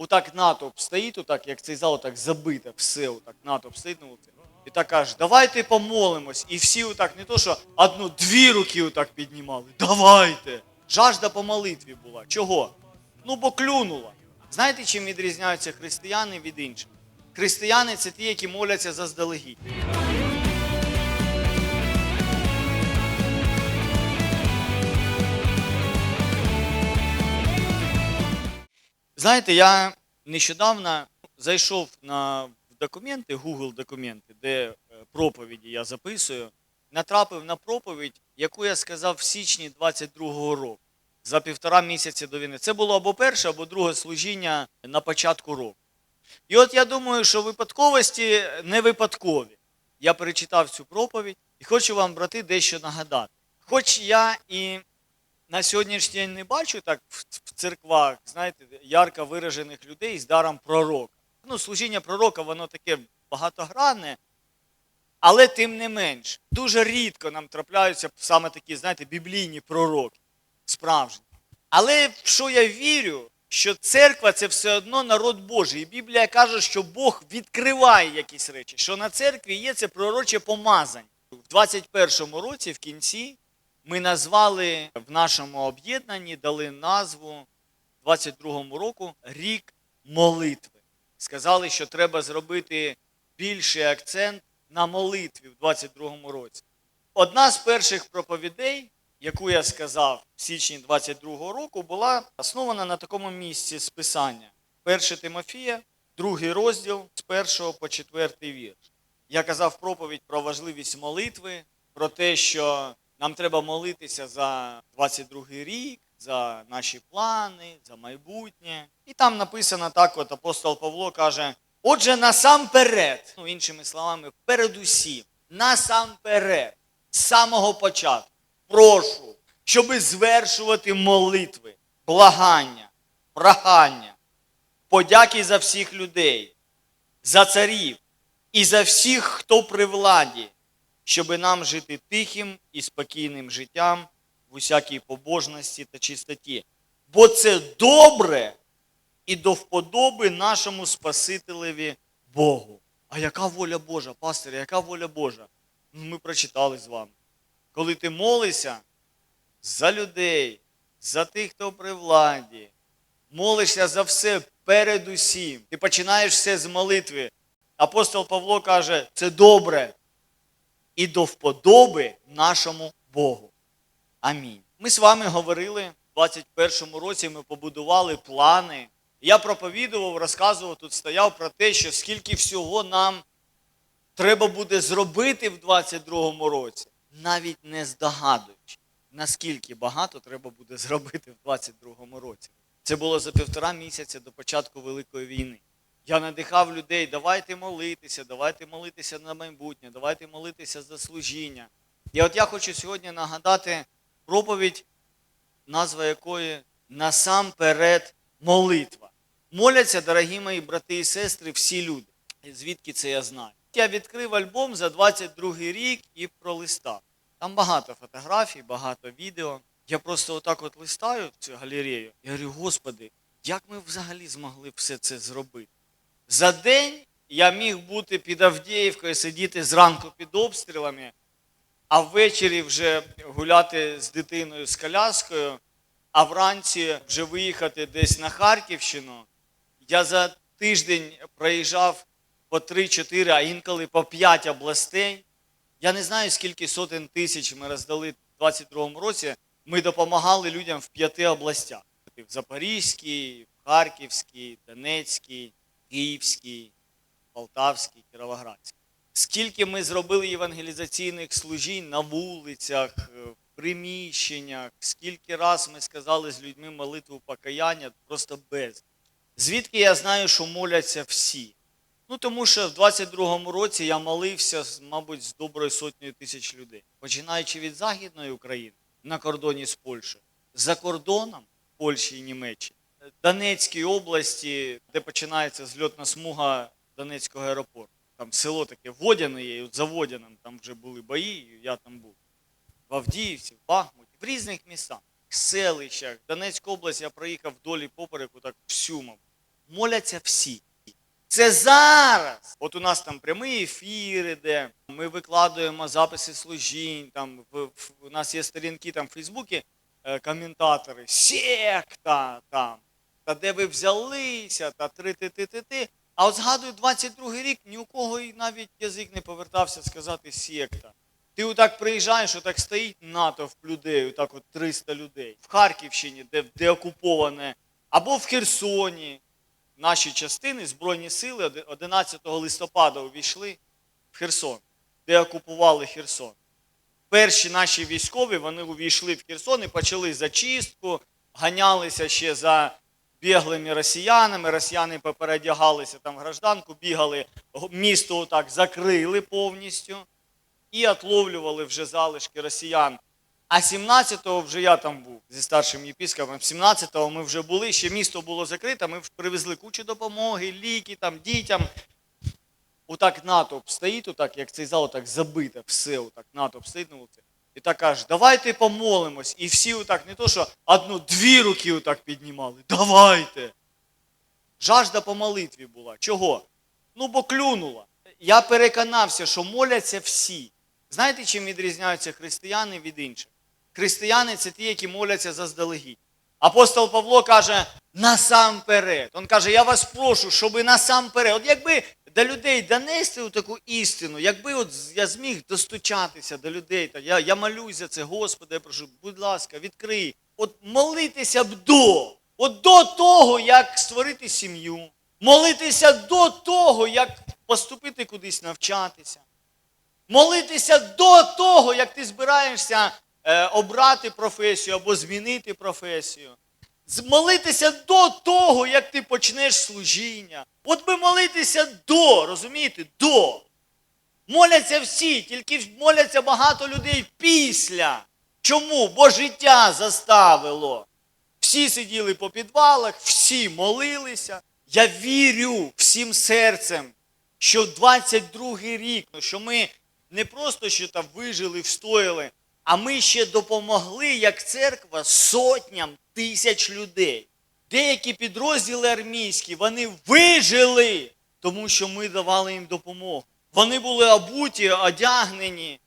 отак натовп стоїть, отак, як цей зал, так забите, все, отак натовп стоїть на вулиці. І так каже, давайте помолимось. І всі отак, не то, що одну, дві руки отак піднімали. Давайте. Жажда по молитві була. Чого? Ну, бо клюнула. Знаєте, чим відрізняються християни від інших? Християни це ті, які моляться заздалегідь. Знаєте, я нещодавно зайшов на документи, Google документи, де е, проповіді я записую, натрапив на проповідь, яку я сказав в січні 22-го року, за півтора місяця до війни. Це було або перше, або друге служіння на початку року. І от я думаю, що випадковості не випадкові. Я перечитав цю проповідь і хочу вам, брати, дещо нагадати. Хоч я і на сьогоднішній день не бачу так в церквах, знаєте, ярко виражених людей з даром пророка. Ну, служіння пророка, воно таке багатогранне, але тим не менш, дуже рідко нам трапляються саме такі, знаєте, біблійні пророки, справжні. Але в що я вірю, що церква це все одно народ Божий. І Біблія каже, що Бог відкриває якісь речі, що на церкві є це пророче помазання. В 21-му році, в кінці, ми назвали в нашому об'єднанні, дали назву 22-му року рік молитви. Сказали, що треба зробити більший акцент на молитві в 22-му році. Одна з перших проповідей, яку я сказав в січні 22-го року, була основана на такому місці з писання. 1 Тимофія, другий розділ з 1 по 4 вірш. Я казав проповідь про важливість молитви, про те, що нам треба молитися за 22-й рік, за наші плани, за майбутнє. І там написано так: от апостол Павло каже: отже, насамперед, ну, іншими словами, передусім, насамперед, з самого початку, прошу, щоби звершувати молитви, благання, прохання, подяки за всіх людей, за царів і за всіх, хто при владі, щоби нам жити тихим і спокійним життям в усякій побожності та чистоті. Бо це добре і до вподоби нашому Спасителеві Богу. А яка воля Божа, пастор, яка воля Божа? Ну, ми прочитали з вами. Коли ти молишся за людей, за тих, хто при владі, молишся за все передусім. Ти починаєш все з молитви. Апостол Павло каже, це добре і до вподоби нашому Богу. Амінь. Ми з вами говорили в 21-му році, ми побудували плани. Я проповідував, розказував, тут стояв про те, що скільки всього нам треба буде зробити в 22-му році, навіть не здогадуючи, наскільки багато треба буде зробити в 22-му році. Це було за півтора місяця до початку Великої війни. Я надихав людей, давайте молитися, давайте молитися на майбутнє, давайте молитися за служіння. І от я хочу сьогодні нагадати проповідь, назва якої насамперед молитва. Моляться, дорогі мої брати і сестри, всі люди. Звідки це я знаю? Я відкрив альбом за 22 рік і пролистав. Там багато фотографій, багато відео. Я просто отак от листаю цю галерею і говорю, Господи, як ми взагалі змогли все це зробити? За день я міг бути під Авдіївкою, сидіти зранку під обстрілами, а ввечері вже гуляти з дитиною з коляскою, а вранці вже виїхати десь на Харківщину. Я за тиждень проїжджав по 3-4, а інколи по 5 областей. Я не знаю, скільки сотень тисяч ми роздали в 22-му році. Ми допомагали людям в п'яти областях: в Запорізькій, в Харківській, Донецькій, Київській, Полтавській, Кіровоградській. Скільки ми зробили євангелізаційних служінь на вулицях, е, в приміщеннях, скільки раз ми сказали з людьми молитву покаяння, просто без. Звідки я знаю, що моляться всі? Ну, тому що в 22-му році я молився, мабуть, з доброю сотнею тисяч людей, починаючи від Західної України на кордоні з Польщею, за кордоном Польщі і Німеччини, Донецькій області, де починається зльотна смуга Донецького аеропорту. Там село таке Водяне є, за Водяним там вже були бої, я там був. В Авдіївці, в Бахмуті, в різних містах, в селищах. Донецьку область я проїхав вдолі попереку, так всю, мабуть. моляться всі. Це зараз. От у нас там прямий ефір іде, ми викладуємо записи служінь, там в, в- у нас є сторінки там в Фейсбуці, е, коментатори, секта там, та де ви взялися, та три ти ти ти ти А от згадую 22-й рік, ні у кого і навіть язик не повертався сказати секта. Ти отак приїжджаєш, отак стоїть натовп людей, отак от 300 людей. В Харківщині, де, де окуповане, або в Херсоні. Наші частини, Збройні сили 11 листопада увійшли в Херсон, де окупували Херсон. Перші наші військові вони увійшли в Херсон і почали зачистку, ганялися ще за біглими росіянами. Росіяни попередягалися там гражданку, бігали, місто отак закрили повністю і отловлювали вже залишки росіян. А 17-го вже я там був зі старшим єпіскопом. 17-го ми вже були, ще місто було закрите, ми привезли кучу допомоги, ліки там, дітям. Отак натовп стоїть, отак, як цей зал, отак забите, все, отак натовп стоїть на вулиці. І так каже, давайте помолимось. І всі отак, не то, що одну, дві руки отак піднімали. Давайте. Жажда по молитві була. Чого? Ну, бо клюнула. Я переконався, що моляться всі. Знаєте, чим відрізняються християни від інших? Християни це ті, які моляться заздалегідь. Апостол Павло каже насамперед. Він каже, я вас прошу, щоб насамперед. От якби до людей донести таку істину, якби от я зміг достучатися до людей, та я, я молюсь за це, Господи, я прошу, будь ласка, відкрий. От молитися б до. От до того, як створити сім'ю, молитися до того, як поступити кудись навчатися. Молитися до того, як ти збираєшся е, обрати професію або змінити професію. Молитися до того, як ти почнеш служіння. От би молитися до, розумієте, до. Моляться всі, тільки моляться багато людей після. Чому? Бо життя заставило. Всі сиділи по підвалах, всі молилися. Я вірю всім серцем, що 22-й рік, ну, що ми не просто що там вижили, встояли, а ми ще допомогли, як церква, сотням тисяч людей. Деякі підрозділи армійські, вони вижили, тому що ми давали їм допомогу. Вони були обуті, одягнені,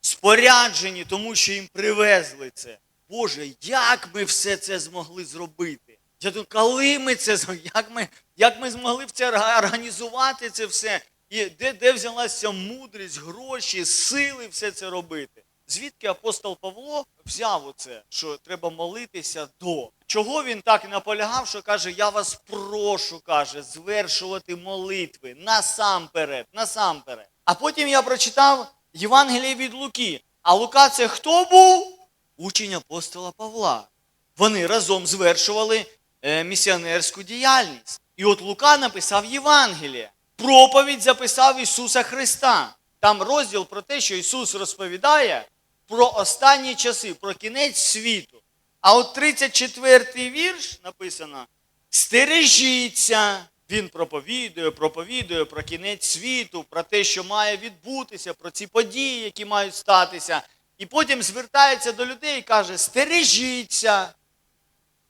споряджені, тому що їм привезли це. Боже, як ми все це змогли зробити? Я думаю, коли ми це? Як ми, як ми змогли в це організувати це все? І де, де взялася мудрість, гроші, сили все це робити? Звідки апостол Павло взяв оце, що треба молитися до? Чого він так наполягав, що каже, я вас прошу, каже, звершувати молитви насамперед, насамперед. А потім я прочитав Євангеліє від Луки. А Лука це хто був? Учень апостола Павла. Вони разом звершували е, місіонерську діяльність. І от Лука написав Євангеліє. Проповідь записав Ісуса Христа. Там розділ про те, що Ісус розповідає про останні часи, про кінець світу. А от 34-й вірш написано: Стережіться. Він проповідує, проповідує про кінець світу, про те, що має відбутися, про ці події, які мають статися. І потім звертається до людей і каже: стережіться,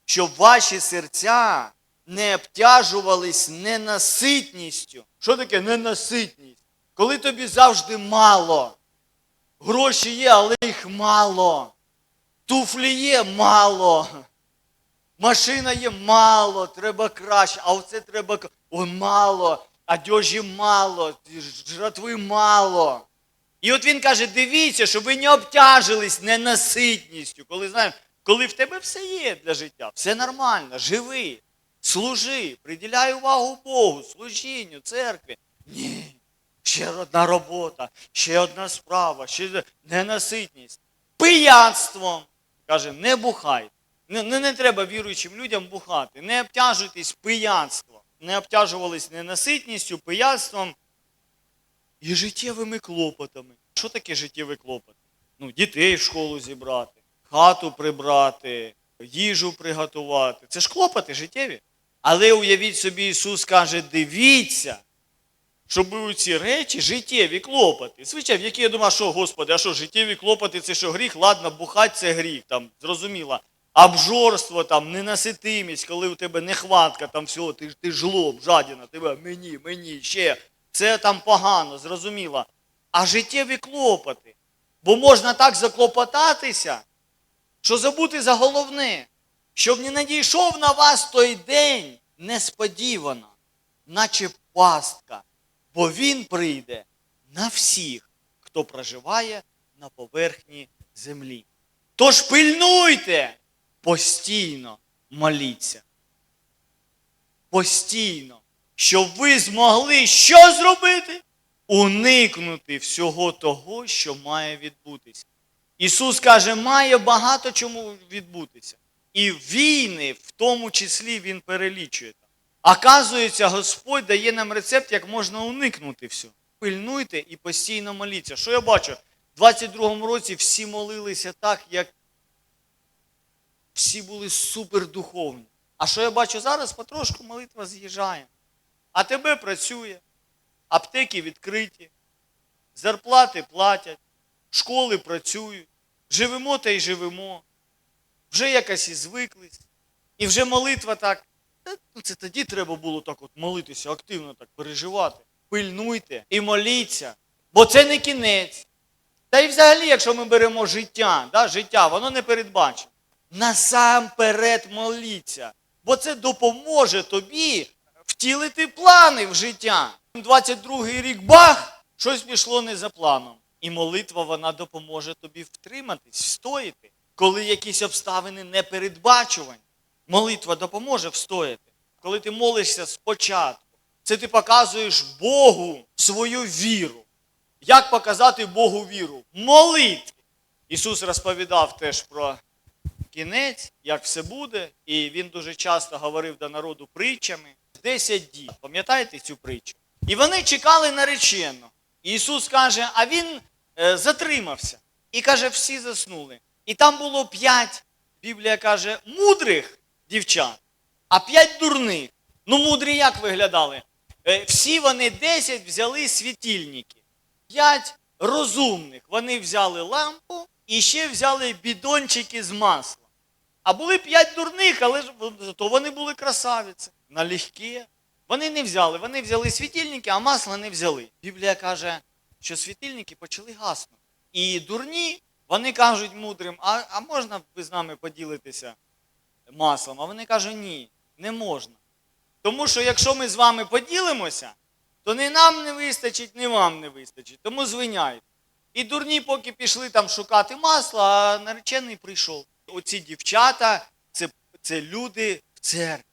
щоб ваші серця не обтяжувались ненаситністю. Що таке ненаситність? Коли тобі завжди мало. Гроші є, але їх мало. Туфлі є мало. Машина є мало, треба краще, а оце треба ой, мало, одежі мало, жратви мало. І от він каже: дивіться, щоб ви не обтяжились ненаситністю. Коли знаєш, коли в тебе все є для життя, все нормально, живи, служи, приділяй увагу Богу, служінню, церкві. Ні, ще одна робота, ще одна справа, ще ненаситність. Пияцтвом. Каже, не бухайте. Не, не, не треба віруючим людям бухати. Не обтяжуйтесь пияцтвом. Не обтяжувались ненаситністю, пияцтвом і життєвими клопотами. Що таке життєві клопоти? Ну, дітей в школу зібрати, хату прибрати, їжу приготувати. Це ж клопоти життєві. Але уявіть собі, Ісус каже: дивіться, щоб у ці речі життєві клопоти. Звичайно, які я думаю, що, Господи, а що життєві клопоти це що гріх? Ладно, бухать це гріх, там, зрозуміло. обжорство, там, ненаситимість, коли у тебе нехватка, там всього, ти, ти жлоб, жадіна, тебе мені, мені, ще. Це там погано, зрозуміло. А життєві клопоти. Бо можна так заклопотатися, що забути за головне, щоб не надійшов на вас той день несподівано, наче пастка, бо він прийде на всіх, хто проживає на поверхні землі. Тож пильнуйте, постійно моліться. Постійно, щоб ви змогли що зробити? Уникнути всього того, що має відбутися. Ісус каже, має багато чому відбутися. І війни, в тому числі, Він перелічує. Оказується, Господь дає нам рецепт, як можна уникнути всього. Пильнуйте і постійно моліться. Що я бачу? В 22-му році всі молилися так, як всі були супердуховні. А що я бачу зараз? Потрошку молитва з'їжджає. А тебе працює, аптеки відкриті, зарплати платять, школи працюють, живемо та й живемо. Вже якась і звиклість. І вже молитва так. Та, ну це тоді треба було так от молитися, активно так переживати. Пильнуйте і моліться, бо це не кінець. Та й взагалі, якщо ми беремо життя, да, життя, воно не передбачено. Насамперед моліться, бо це допоможе тобі втілити плани в життя. 22-й рік бах, щось пішло не за планом. І молитва вона допоможе тобі втриматись, встояти, коли якісь обставини непередбачувані. Молитва допоможе встояти. Коли ти молишся спочатку, це ти показуєш Богу свою віру. Як показати Богу віру? Молитві. Ісус розповідав теж про кінець, як все буде, і він дуже часто говорив до народу притчами. Десять діб. Пам'ятаєте цю притчу? І вони чекали наречено. І Ісус каже, а він е, затримався. І каже, всі заснули. І там було п'ять, Біблія каже, мудрих дівчат, а п'ять дурних. Ну, мудрі як виглядали? Е, всі вони десять взяли світильники. П'ять розумних. Вони взяли лампу і ще взяли бідончики з маслом. А були п'ять дурних, але ж то вони були красавиці, налегке. Вони не взяли, вони взяли світильники, а масла не взяли. Біблія каже, що світильники почали гаснути. І дурні, вони кажуть мудрим, а, а можна ви з нами поділитися маслом? А вони кажуть, ні, не можна. Тому що якщо ми з вами поділимося, то не нам не вистачить, ні вам не вистачить. Тому звиняйте. І дурні, поки пішли там шукати масло, а наречений прийшов. Оці дівчата це, це люди в церкві.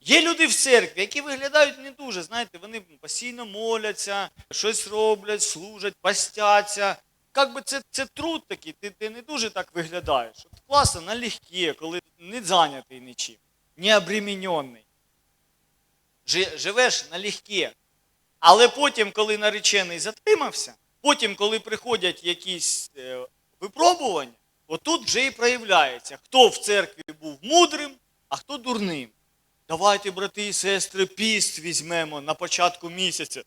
Є люди в церкві, які виглядають не дуже, знаєте, вони постійно моляться, щось роблять, служать, постяться. Як би це, це труд такий, ти, ти не дуже так виглядаєш. От класно, налегке, коли не зайнятий нічим, не обременений. Живеш налегке. Але потім, коли наречений затримався, потім, коли приходять якісь е, випробування, отут вже і проявляється, хто в церкві був мудрим, а хто дурним. Давайте, брати і сестри, піст візьмемо на початку місяця.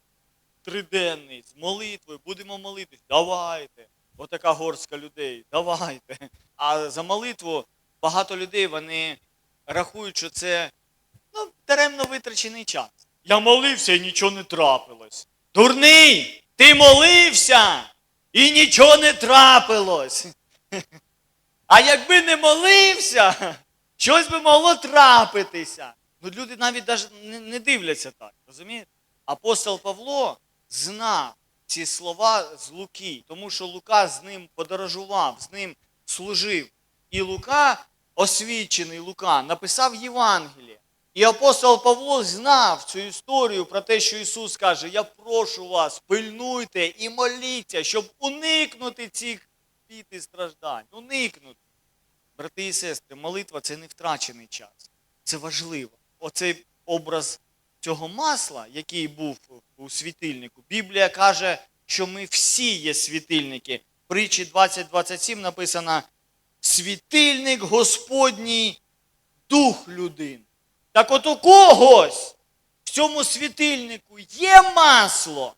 Триденний, з молитвою, будемо молитись. Давайте. Отака горстка людей. Давайте. А за молитву багато людей вони рахують, що це ну, даремно витрачений час. Я молився і нічого не трапилось. Дурний! Ти молився і нічого не трапилось. А якби не молився, щось би могло трапитися. Ну, люди навіть не дивляться так, розумієте? Апостол Павло знав ці слова з Луки, тому що Лука з ним подорожував, з ним служив. І Лука, освічений Лука, написав Євангеліє. І апостол Павло знав цю історію про те, що Ісус каже: Я прошу вас, пильнуйте і моліться, щоб уникнути цих бід і страждань. Уникнути. Брати і сестри, молитва це не втрачений час. Це важливо. Оцей образ цього масла, який був у світильнику, Біблія каже, що ми всі є світильники. В притчі 20.27 написано: світильник Господній дух людини. Так от у когось в цьому світильнику є масло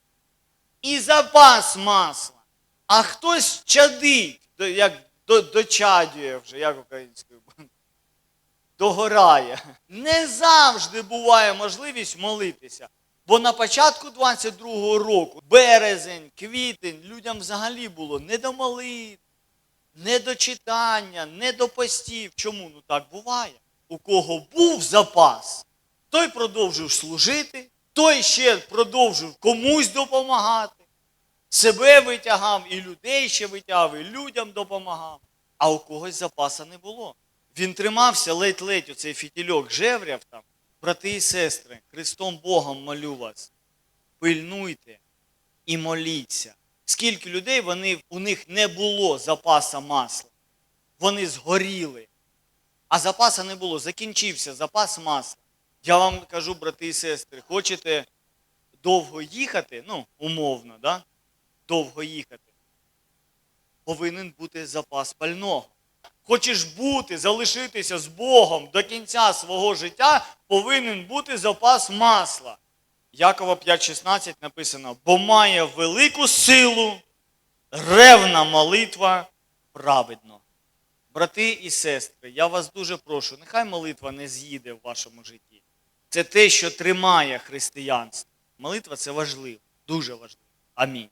і запас масла, а хтось чадить, як дочадює вже, як українською, догорає. Не завжди буває можливість молитися. Бо на початку 22-го року, березень, квітень, людям взагалі було не до молитв, не до читання, не до постів. Чому? Ну так буває. У кого був запас, той продовжив служити, той ще продовжив комусь допомагати, себе витягав, і людей ще витягав, і людям допомагав. А у когось запаса не було. Він тримався ледь-ледь оцей фітільок жевряв там. Брати і сестри, Христом Богом молю вас, пильнуйте і моліться. Скільки людей вони, у них не було запаса масла. Вони згоріли. А запаса не було, закінчився запас масла. Я вам кажу, брати і сестри, хочете довго їхати, ну, умовно, да? довго їхати, повинен бути запас пального. Хочеш бути, залишитися з Богом до кінця свого життя, повинен бути запас масла. Якова 5,16 написано, бо має велику силу ревна молитва праведно. Брати і сестри, я вас дуже прошу, нехай молитва не з'їде в вашому житті. Це те, що тримає християнство. Молитва це важливо, дуже важливо. Амінь.